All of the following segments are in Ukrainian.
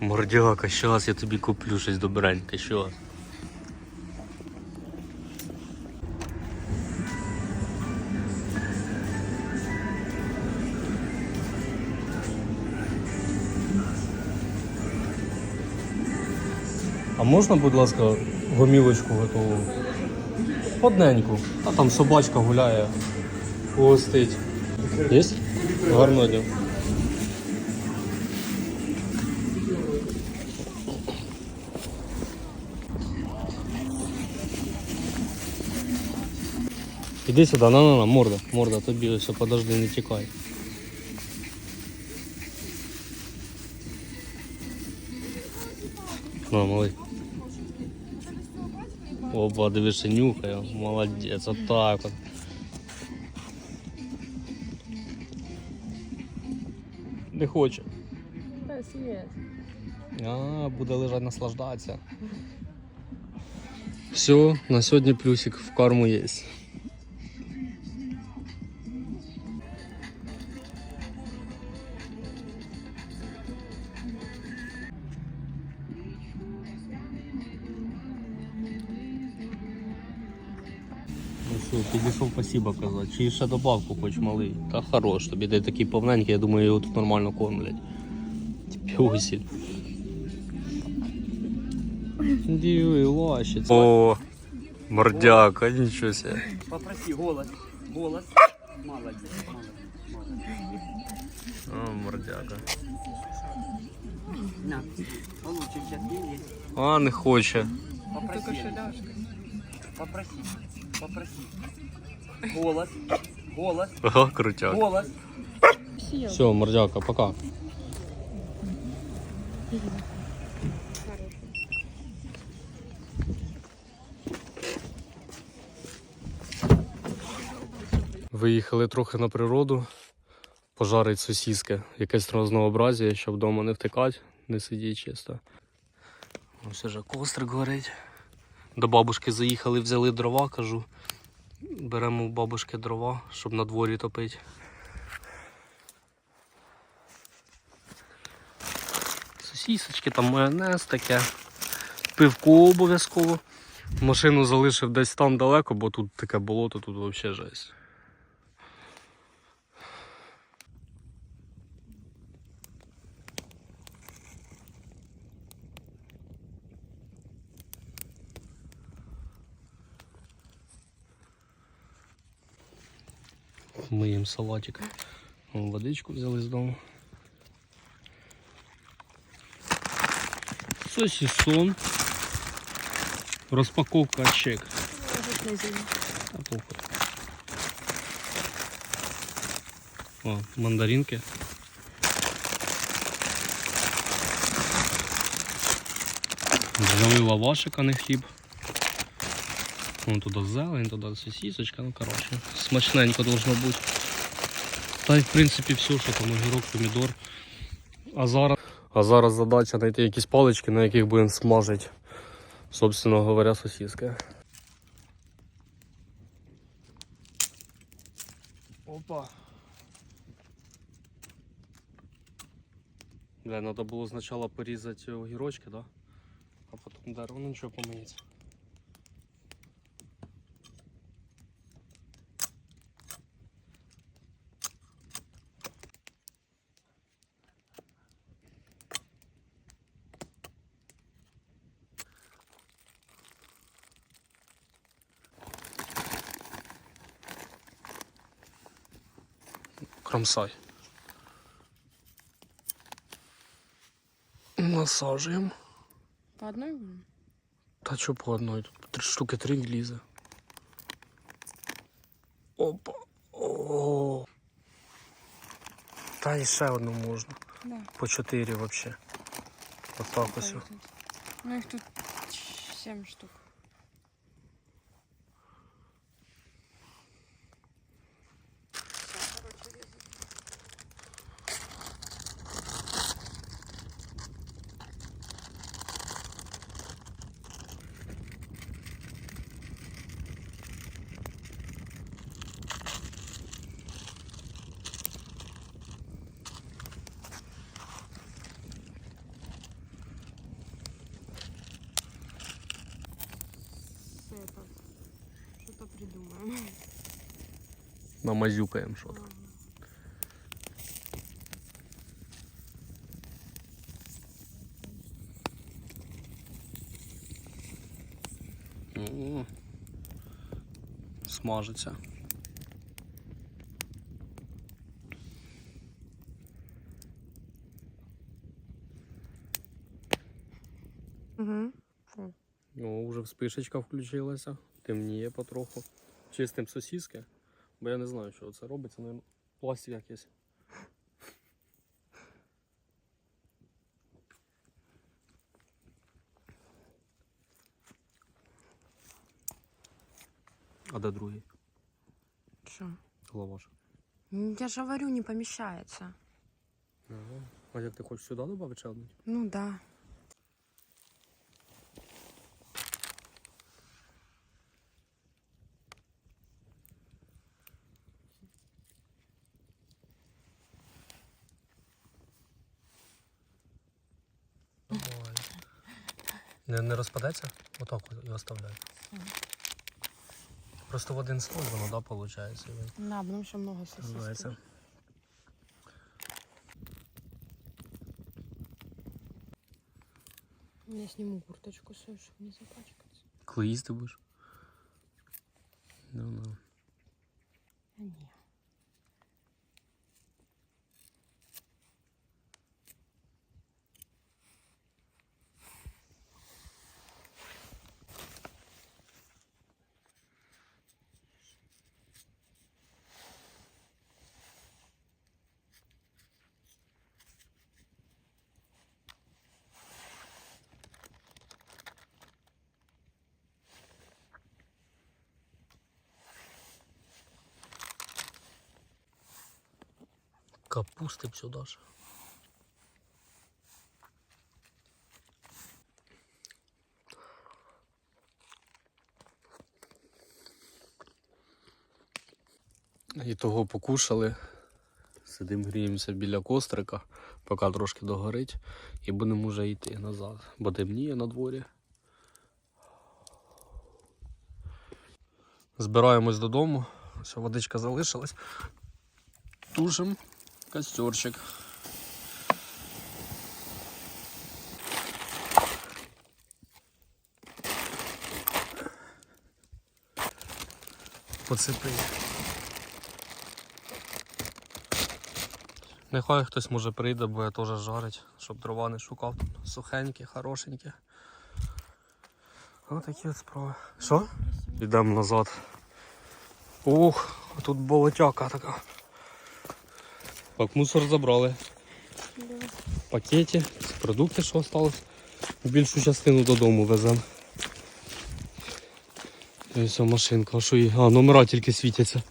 Мордяка, щас я тобі куплю щось добреньке, щас. А можна, будь ласка, гомілочку готову? Одненьку. А там собачка гуляє. Гостить. Є? Гарно дня. Іди сюди, на на на морда, морда, тобі ось подожди, не тікай. На, малий. Опа, дивишся, нюхає. Молодець, отак от. Не хоче. А, буде лежати наслаждатися. Все, на сьогодні плюсик в карму є. Що, підійшов спасибо казати. Чи ще добавку хоч малий? Та хорош, тобі де такий повненький, я думаю, його тут нормально кормлять. Пюсіль. Диви, лащиться. О, мордяка, нічого себе. Попроси голос. Голос. Молодец. молодец, молодец. О, мордяка. На. Получше сейчас не есть. А, не хоче. Попроси. Попроси. Попроси. Голос. Голос. Ага, крутяк. Голос. Все, мордяка, пока. Виїхали трохи на природу, пожарить сосіски, якесь разнообразія, щоб вдома не втикати, не сидіти чисто. Ось вже кострик горить. До бабушки заїхали, взяли дрова, кажу. Беремо у бабушки дрова, щоб на дворі топити. Сосісочки, там майонез таке. Пивко обов'язково. Машину залишив десь там далеко, бо тут таке болото, тут взагалі жесть. Миємо салатик. Водичку взяли з дому. Сосисон. Розпаковка чек. О, мандаринки. Взяли лавашик, а не хліб. Вон туди зелень, туди сосисочка, ну коротше. Смачненько должно бути. Та й в принципі все, що там огірок, помідор. А зараз, а зараз задача знайти якісь палички, на яких будемо смажити, собственно говоря, сосиски. Опа. Бля, надо було спочатку порізати огірочки, да? А потім дерево, ну нічого помиється. Кромсай. Насажуємо. По одной? Та що по одной? Тут три штуки три лізе. Опа. О. Та і ще одну можна. Да. По чотири вообще. Отак ось. Ну их тут 7 штук. Намазюкаємо що то. О, Смажиться. Угу. О, вже вспишечка включилася, темніє потроху. Чистим сосіски, бо я не знаю, що це робиться, наверное, пластик якийсь. А де другий? Что? Лаваш. Я же говорю, не помещается. Ага. А як ти хочеш сюди додати ще одну? Ну да. Не, не розпадеться? Отак от і оставляй. Просто в один слой воно, да, виходить. Да, потому что много сосисок. Я сниму курточку свою, чтобы не запачкаться. Коли їсти будеш? Ну, ну. А не. Капусти б сюди. І того покушали. Сидимо, гріємося біля кострика, поки трошки догорить, і будемо вже йти назад, бо темніє на дворі. Збираємось додому. Все, водичка залишилась. Тушим костерчик. Поцепи. Нехай хтось може прийде, бо я теж жарить, щоб дрова не шукав. Там Сухенькі, хорошенькі. Ось такі от справи. Що? Йдемо назад. Ух, тут болотяка така. Так, мусор забрали. Пакеті, продукти, що осталось. Більшу частину додому веземо. Ось машинка, а що її? А, номера тільки світяться.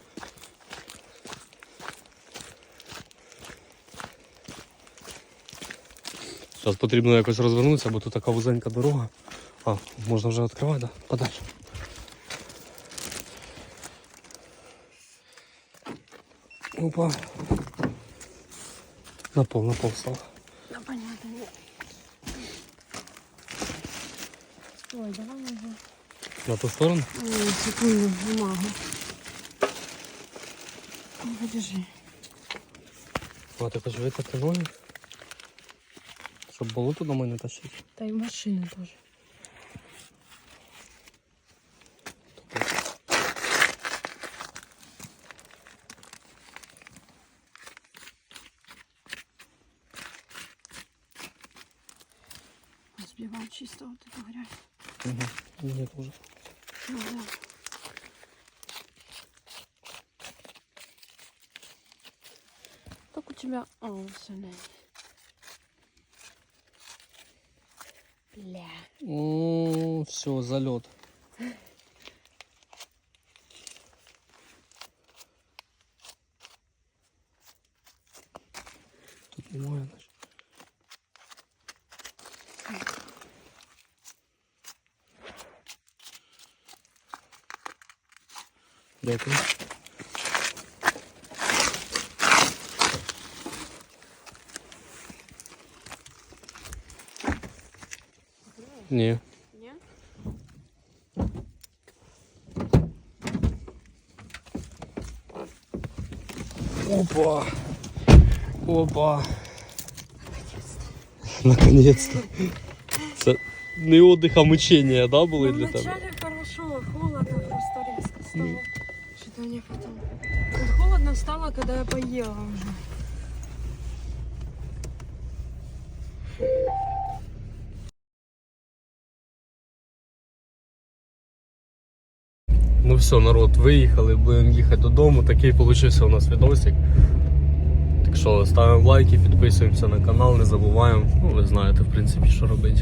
Зараз потрібно якось розвернутися, бо тут така вузенька дорога. А, можна вже відкривати, да? Подальше. Опа. На пол, на пол стал. Да понятно. нет. Ой, давай уже. На ту сторону? Ой, секунду, бумагу. Ну, Подержи. А ти хочеш витерти ноги? Щоб болото до мене тащити. Да и машина тоже. Сбивал чисто вот эту грязь. Угу. Ні, тоже. Ну да. Как у тебя... О, все. Бля. О, все, залет. Дякую. Ні. Не? Опа. Опа. Наконец-то. Це не отдих, а мучення, да, були для тебе? Вначале когда я поела уже. Ну все, народ, виїхали, будемо їхати додому. Такий получився у нас відосик. Так що ставимо лайки, підписуємося на канал, не забуваємо. Ну, ви знаєте, в принципі, що робити.